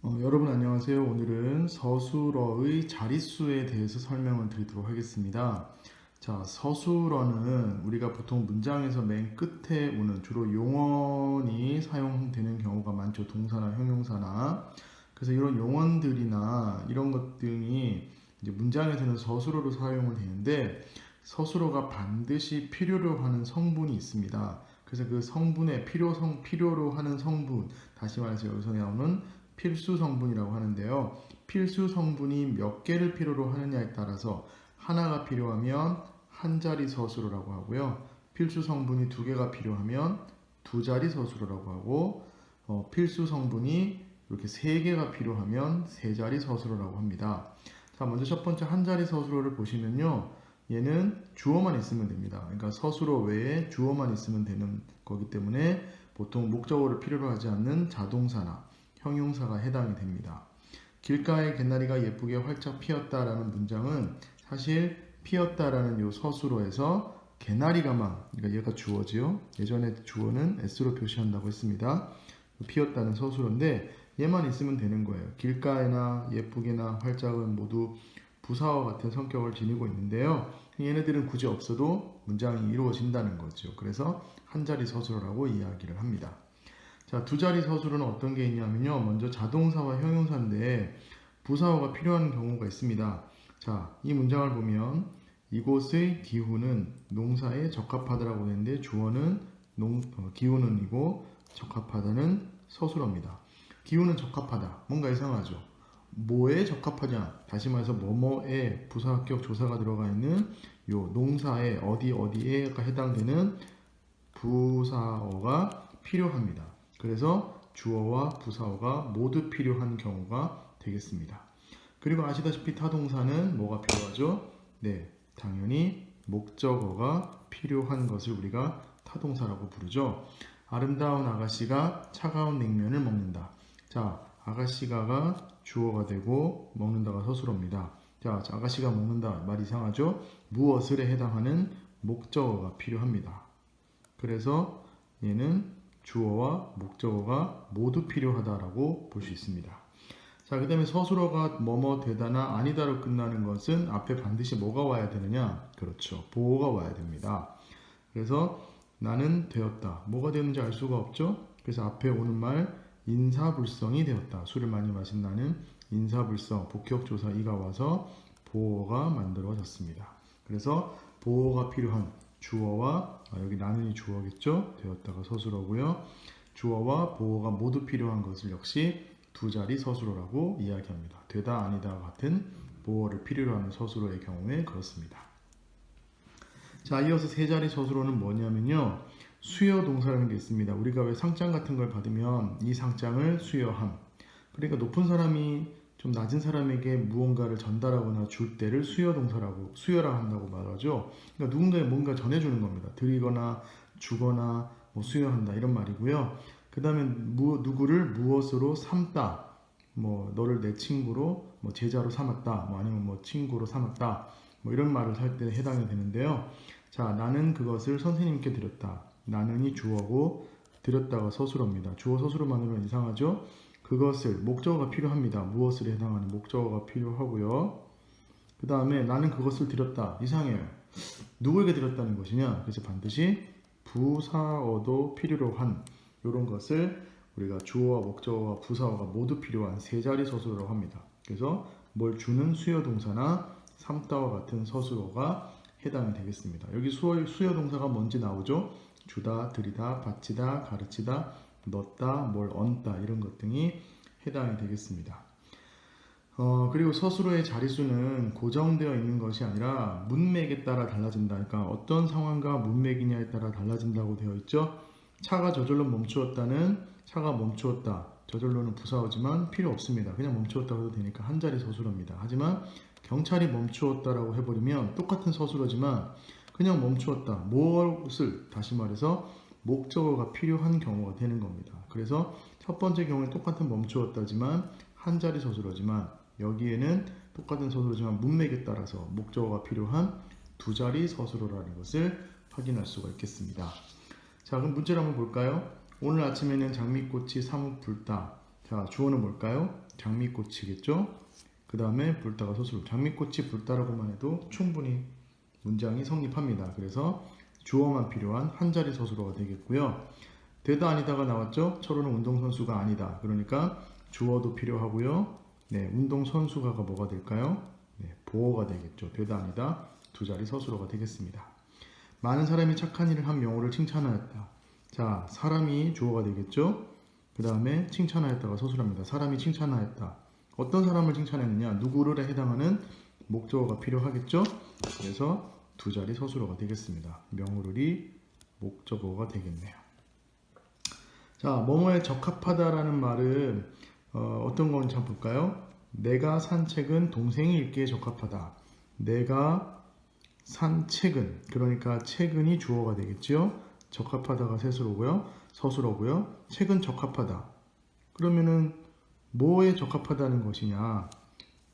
어, 여러분 안녕하세요. 오늘은 서술어의 자릿수에 대해서 설명을 드리도록 하겠습니다. 자, 서술어는 우리가 보통 문장에서 맨 끝에 오는 주로 용언이 사용되는 경우가 많죠. 동사나 형용사나. 그래서 이런 용언들이나 이런 것들이 이제 문장에서는 서술어로 사용을 되는데 서술어가 반드시 필요로 하는 성분이 있습니다. 그래서 그 성분의 필요성 필요로 하는 성분 다시 말해서 여기서 나오는 필수 성분이라고 하는데요. 필수 성분이 몇 개를 필요로 하느냐에 따라서 하나가 필요하면 한 자리 서술어라고 하고요. 필수 성분이 두 개가 필요하면 두 자리 서술어라고 하고 어, 필수 성분이 이렇게 세 개가 필요하면 세 자리 서술어라고 합니다. 자, 먼저 첫 번째 한 자리 서술어를 보시면요. 얘는 주어만 있으면 됩니다. 그러니까 서술어 외에 주어만 있으면 되는 거기 때문에 보통 목적어를 필요로 하지 않는 자동사나 형용사가 해당이 됩니다. 길가의 개나리가 예쁘게 활짝 피었다라는 문장은 사실 피었다라는 요 서술어에서 개나리가만 그러니까 얘가 주어지요. 예전에 주어는 s로 표시한다고 했습니다. 피었다는 서술어인데 얘만 있으면 되는 거예요. 길가에나 예쁘게나 활짝은 모두 부사와 같은 성격을 지니고 있는데요. 얘네들은 굳이 없어도 문장이 이루어진다는 거죠. 그래서 한 자리 서술어라고 이야기를 합니다. 자, 두 자리 서술어는 어떤 게 있냐면요. 먼저 자동사와 형용사인데 부사어가 필요한 경우가 있습니다. 자, 이 문장을 보면 이곳의 기후는 농사에 적합하다라고 했는데 주어는 농, 어, 기후는이고 적합하다는 서술어입니다. 기후는 적합하다. 뭔가 이상하죠. 뭐에 적합하냐? 다시 말해서 뭐뭐에 부사격 조사가 들어가 있는 요 농사에 어디 어디에가 해당되는 부사어가 필요합니다. 그래서 주어와 부사어가 모두 필요한 경우가 되겠습니다. 그리고 아시다시피 타동사는 뭐가 필요하죠? 네, 당연히 목적어가 필요한 것을 우리가 타동사라고 부르죠. 아름다운 아가씨가 차가운 냉면을 먹는다. 자, 아가씨가가 주어가 되고 먹는다가 서술어입니다. 자, 아가씨가 먹는다 말 이상하죠? 무엇을에 해당하는 목적어가 필요합니다. 그래서 얘는 주어와 목적어가 모두 필요하다라고 볼 수 있습니다. 자, 그 다음에 서술어가 뭐뭐 되다나 아니다로 끝나는 것은 앞에 반드시 뭐가 와야 되느냐? 그렇죠. 보호가 와야 됩니다. 그래서 나는 되었다. 뭐가 되는지 알 수가 없죠? 그래서 앞에 오는 말 인사불성이 되었다. 술을 많이 마신 나는 인사불성, 복격조사 이가 와서 보호가 만들어졌습니다. 그래서 보호가 필요한 주어와 아, 여기 나는이 주어겠죠? 되었다가 서술어고요. 주어와 보호가 모두 필요한 것을 역시 두 자리 서술어라고 이야기합니다. 되다 아니다 같은 보호를 필요로 하는 서술어의 경우에 그렇습니다. 자, 이어서 세 자리 서술어는 뭐냐면요. 수여 동사라는 게 있습니다. 우리가 왜 상장 같은 걸 받으면 이 상장을 수여함. 그러니까 높은 사람이 좀 낮은 사람에게 무언가를 전달하거나 줄 때를 수여 동사라고 수여라 한다고 말하죠. 그러니까 누군가에 뭔가 전해주는 겁니다. 드리거나 주거나 뭐 수여한다 이런 말이고요. 그 다음에 누구를 무엇으로 삼다. 뭐 너를 내 친구로 뭐 제자로 삼았다. 뭐 아니면 뭐 친구로 삼았다. 뭐 이런 말을 할 때 해당이 되는데요. 자 나는 그것을 선생님께 드렸다. 나는이 주어고 드렸다가 서술어입니다. 주어 서술어만으로는 이상하죠. 그것을 목적어가 필요합니다. 무엇을 해당하는 목적어가 필요하고요. 그 다음에 나는 그것을 드렸다. 이상해요. 누구에게 드렸다는 것이냐? 그래서 반드시 부사어도 필요로 한 이런 것을 우리가 주어와 목적어와 부사어가 모두 필요한 세 자리 서술어라고 합니다. 그래서 뭘 주는 수요 동사나 삼다와 같은 서술어가 해당이 되겠습니다. 여기 수요 동사가 뭔지 나오죠? 주다, 드리다, 바치다, 가르치다, 넣다, 뭘 얹다 이런 것 등이 해당이 되겠습니다. 어, 그리고 서술어의 자릿수는 고정되어 있는 것이 아니라 문맥에 따라 달라진다. 그러니까 어떤 상황과 문맥이냐에 따라 달라진다고 되어 있죠. 차가 저절로 멈추었다는 차가 멈추었다. 저절로는 부사어지만 필요 없습니다. 그냥 멈추었다고 해도 되니까 한 자리 서술어입니다. 하지만 경찰이 멈추었다라고 해버리면 똑같은 서술어지만 그냥 멈추었다. 무엇을 다시 말해서 목적어가 필요한 경우가 되는 겁니다. 그래서 첫 번째 경우에 똑같은 멈추었다지만 한 자리 서술어지만 여기에는 똑같은 서술어지만 문맥에 따라서 목적어가 필요한 두 자리 서술어라는 것을 확인할 수가 있겠습니다. 자, 그럼 문제를 한번 볼까요? 오늘 아침에는 장미꽃이 사뭇 불다. 자, 주어는 뭘까요? 장미꽃이겠죠? 그 다음에 불다가 서술어. 장미꽃이 불다라고만 해도 충분히 문장이 성립합니다. 그래서 주어만 필요한 한 자리 서술어가 되겠고요. 되다 아니다가 나왔죠? 철호는 운동선수가 아니다. 그러니까 주어도 필요하고요. 네, 운동선수가가 뭐가 될까요? 네, 보어가 되겠죠. 되다 아니다 두 자리 서술어가 되겠습니다. 많은 사람이 착한 일을 한 명호를 칭찬하였다. 자, 사람이 주어가 되겠죠? 그 다음에 칭찬하였다가 서술합니다. 사람이 칭찬하였다. 어떤 사람을 칭찬했느냐? 누구를 해당하는 목적어가 필요하겠죠? 그래서 두 자리 서술어가 되겠습니다. 명호를이 목적어가 되겠네요. 자, 뭐뭐에 적합하다라는 말은 어, 떤 건지 한번 볼까요? 내가 산 책은 동생이 읽기에 적합하다. 내가 산 책은 그러니까 책은이 주어가 되겠지요. 적합하다가 세수로고요. 서술어고요. 책은 적합하다. 그러면은 뭐에 적합하다는 것이냐?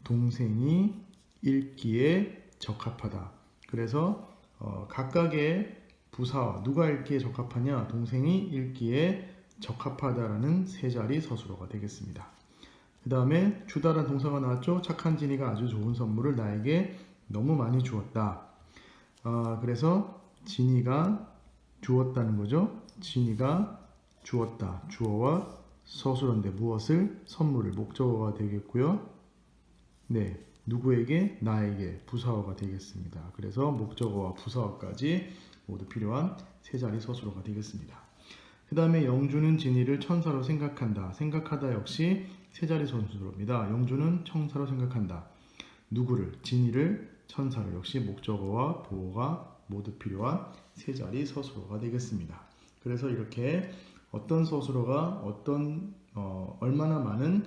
동생이 읽기에 적합하다. 그래서 어, 각각의 부사 누가 읽기에 적합하냐? 동생이 읽기에 적합하다라는 세 자리 서술어가 되겠습니다. 그 다음에 주다란 동사가 나왔죠. 착한 진이가 아주 좋은 선물을 나에게 너무 많이 주었다. 아, 그래서 진이가 주었다는 거죠. 진이가 주었다. 주어와 서술어인데 무엇을 선물을 목적어가 되겠고요. 네, 누구에게 나에게 부사어가 되겠습니다. 그래서 목적어와 부사어까지 모두 필요한 세 자리 서술어가 되겠습니다. 그 다음에 영주는 진이를 천사로 생각한다. 생각하다 역시 세 자리 서술어입니다. 영주는 천사로 생각한다. 누구를 진이를 천사로 역시 목적어와 보어가 모두 필요한 세 자리 서술어가 되겠습니다. 그래서 이렇게 어떤 서술어가 어떤 어, 얼마나 많은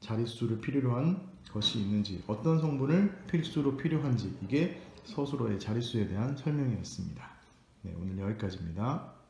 자릿수를 필요로 한 것이 있는지 어떤 성분을 필수로 필요한지 이게 서술어의 자릿수에 대한 설명이었습니다. 네, 오늘 여기까지입니다.